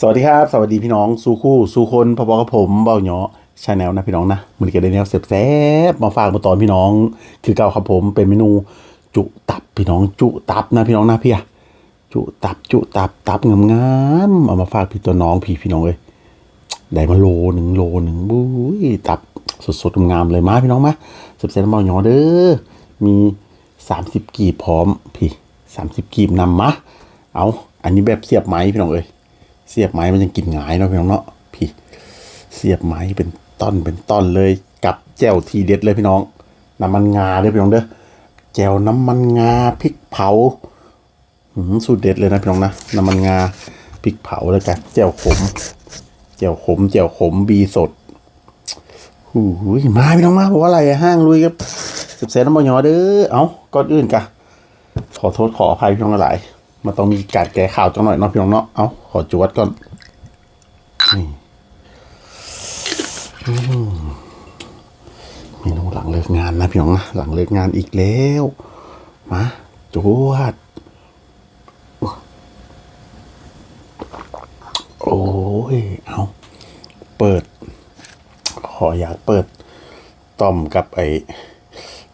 สวัสดีครับ สวัสดีพี่น้องสู่คู่สู่คนพอๆกับผมเบาหยอชาแนลนะพี่น้องนะมันก็ได้แนวแซ่บมาฝากมาตอนพี่น้อง คือเก่าครับผมเป็นเมนูจุตับพี่น้องจุตับนะพี่น้องนะพี่อะจุตับจุตับตับงามๆเอามาฝากพี่ตัวน้องพี่พี่น้องเลยได้มาโลหนึ่งโลหนึ่งบุ้ยตับสดๆงามๆเลยมาพี่น้องมาแซ่บๆเบาหยอเด้อมีสามสิบกีบพร้อมพี่สามสิบกีบนำมาเอาอันนี้แบบเสียบไม้พี่น้องเอ้ย เสียบไม้มันยังกินหงายเนาะพี่น้องเนาะพี่เสียบไม้เป็นต้นเป็นต้นเลยกับแจ่วทีเด็ดเลยพี่น้อง น้ำมันงาเด้อพี่น้องเด้อแจ่วน้ำมันงาพริกเผาหืมสูตรเด็ดเลยนะพี่น้องนะน้ำมันงาพริกเผาแล้วกันแจ่วขมแจ่วขมแจ่วขมบีสดหูยมาพี่น้องมาบอกว่าอะไรห้างลุยครับสิบเซนน้ำมันยอเด้อเอาก่อนอื่นกะขอโทษขออภัยพี่น้องหลาย มันต้องมีการแก้ข่าวจังหน่อยเนาะพี่น้องเนาะเอาขอจวดก่อนนี่มเมนูหลังเลิกงานนะพี่น้องนะหลังเลิกงานอีกแล้วมาจวดโอ้ยเอาเปิด ขออยากเปิดต้มกับไอ้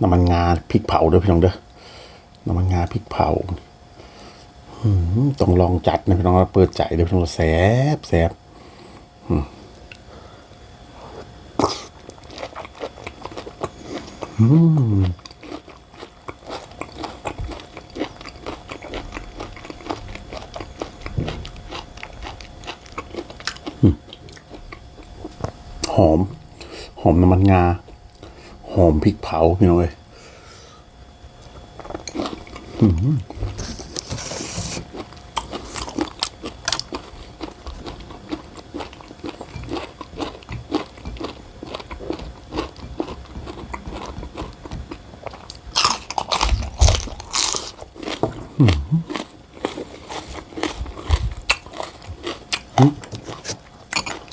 น้ำมันงาพริกเผาเด้อพี่น้องเด้อน้ำมันงาพริกเผา ต้องลองจัดนะพี่น้องเปิดใจเดี๋ยวพี่น้องแสบแสบอืมหอม หอมน้ำมันงา หอมพริกเผาพี่น้องเอ้ย เ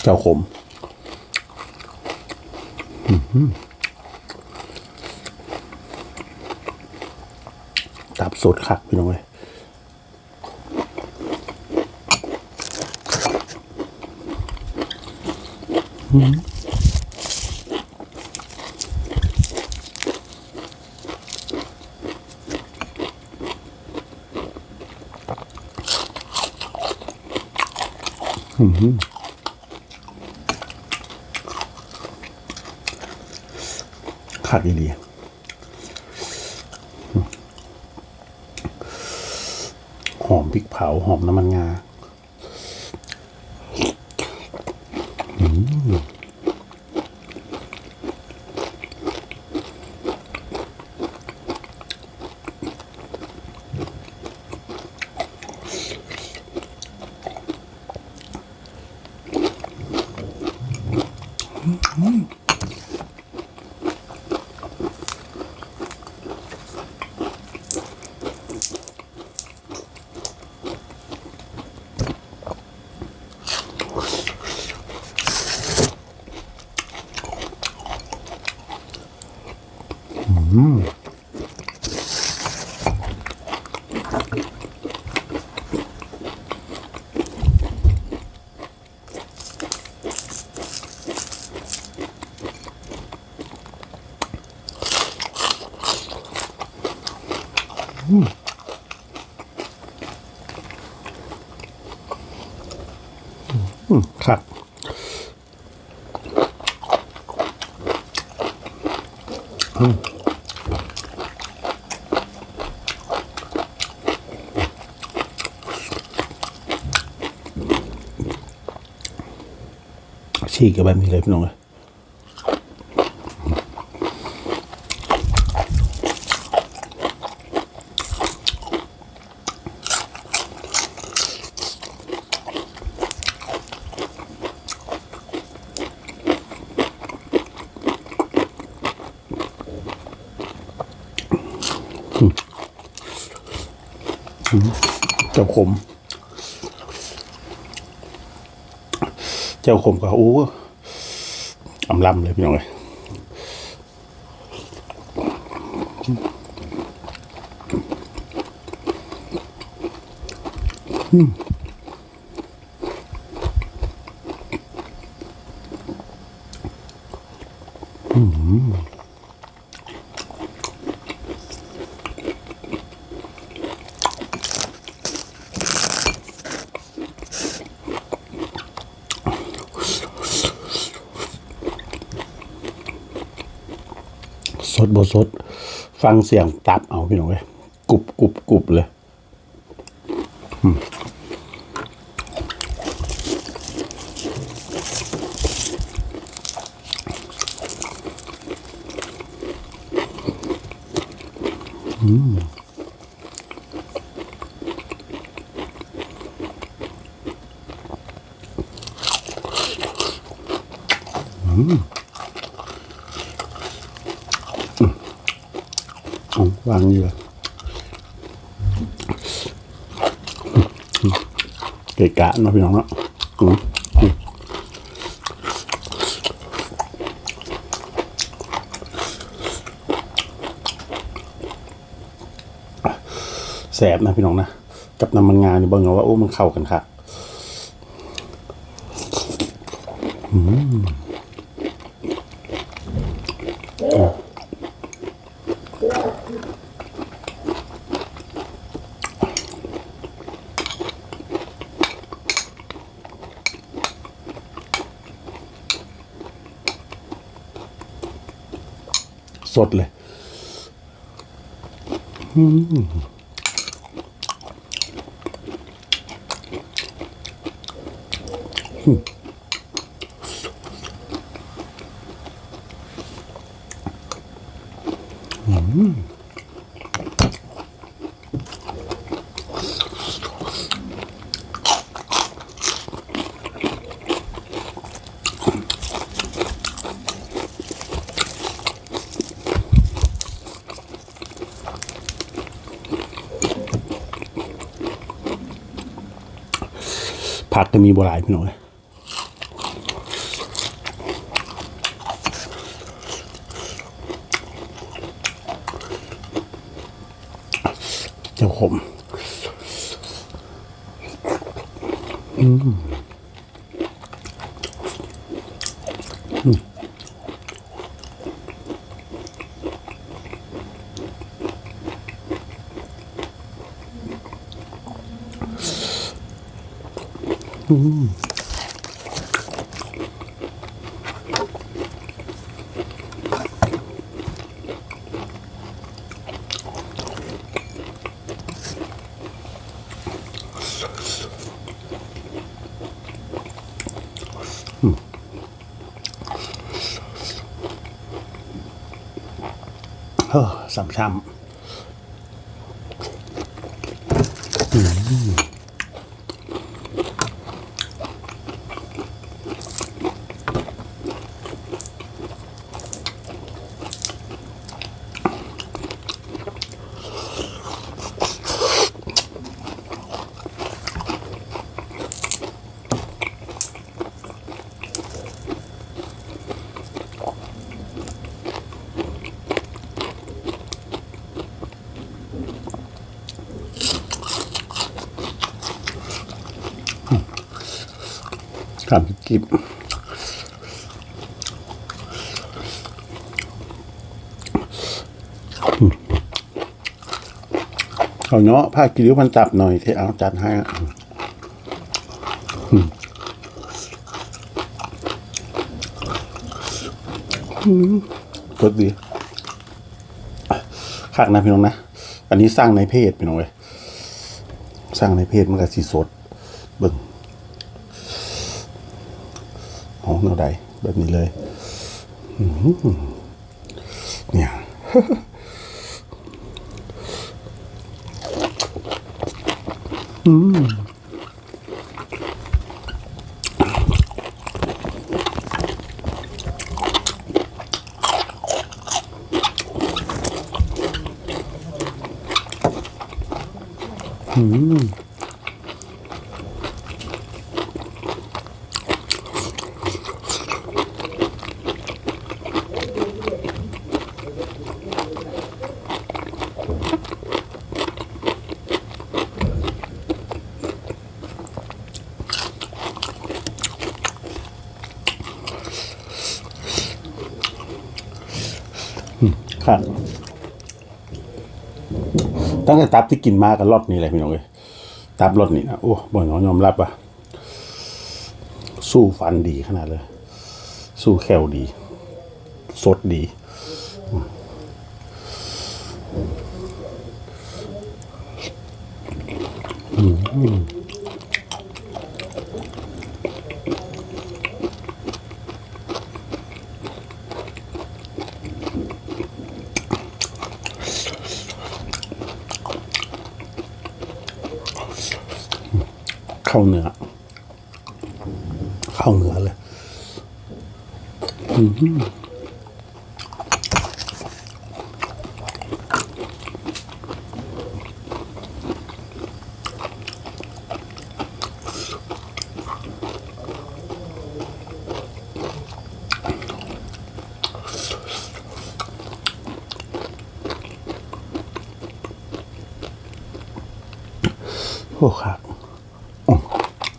จ้าขมตับสดครับพี่น้องเลยอืม ขาดอีเลียหอมพริกเผา หอมน้ำมันงา อืมครับ ฉีกกับแบบนี้เลยพี่น้องเลย เจ้าขม เจ้าขมก็โอ้อำลำเลยพี่น้องเลย สดบสด ฟังเสียงตับเอาพี่น้องเว้ยกรุบกรุบกรุบเลยเอา วางนี่เกะกะนาะพี่น้องเนาะแสบนะพี่น้องนะ กับน้ำมันงานี่บิ่งเอาว่าโอ้มันเข้ากันค่ะ สดเลยอืม ผักก็มีบัวลายพี่น้องเลยเจ้าขม เออสามช้ำขับ กิบเอาเนาะผ้ากิริ้วมันจับหน่อยที่เอาจัดให้อะอืมอืมสดดีคักนะพี่น้องนะ อันนี้สร้างในเพจพี่น้องเว้ยสร้างในเพจมันก็สีสด เบิ่ง ของแนวใดแบบนี้เลยอื้อหือเนี่ย อ ครับตั้งแต่ตับที่กินมากับรอดนี่แหละพี่น้องเลยตับรอดนี่นะโอ้บ่น้องยอมรับว่าสู้ฟันดีขนาดเลย สู้แคลดี สดดี เข้าเนื้อ เข้าเนื้อเลย อืม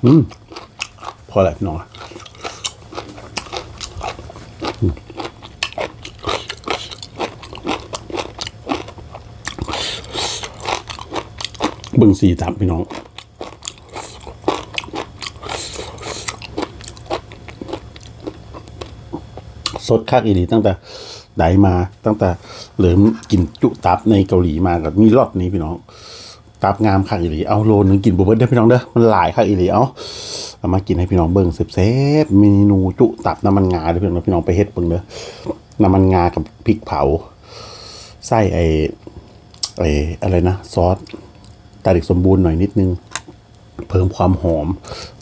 อืมพอแล้วพี่น้องอะอืมเบิ่งสี่ตับพี่น้องสดคักอีหลีตั้งแต่ไดมาตั้งแต่เหลิมกินจุตับในเกาหลีมากับมีรอดนี้พี่น้อง ตับงามคักอีหลีเอาโลนึงกินบุเบิดได้พี่น้องเด้อมันหลายคักอีหลีเอาเอามากินให้พี่น้องเบิ่งเซฟๆเมนูจุตับน้ำมันงาเด้อพี่น้องพี่น้องไปเฮ็ดเบิ่งเด้อน้ำมันงากับพริกเผาไส้ไอไออะไรนะซอสตาดิกสมบูรณ์หน่อยนิดนึง เพิ่มความหอม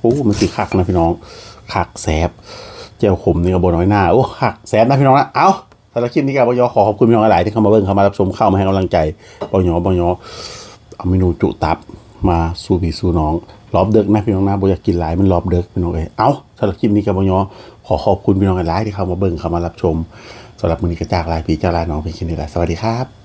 โอ้มันสิคักนะพี่น้องคักแซบเจ้าขมนี่ก็บน้อยหน้าโอ้คักแซบนะพี่น้องนะเอาสำหรับคลิปนี้กับบอยอขอขอบคุณพี่น้องหลายที่เข้ามาเบิ่งเข้ามารับชมเข้ามาให้กำลังใจบอยอบอยอ เอาเมนูจุตับมาสู้พี่สู้น้องรอบเด็กนะพี่น้องนะบอยากกินหลายมันรอบเด็กพี่น้องเอ้ยเอาสำหรับคลิปนี้กับบอยอขอขอบคุณพี่น้องหลายที่เข้ามาเบิ่งเข้ามารับชมสำหรับมือนี้กระจากลายพี่เจ้าลายน้องเป็นคลินนี่แหละสวัสดีครับ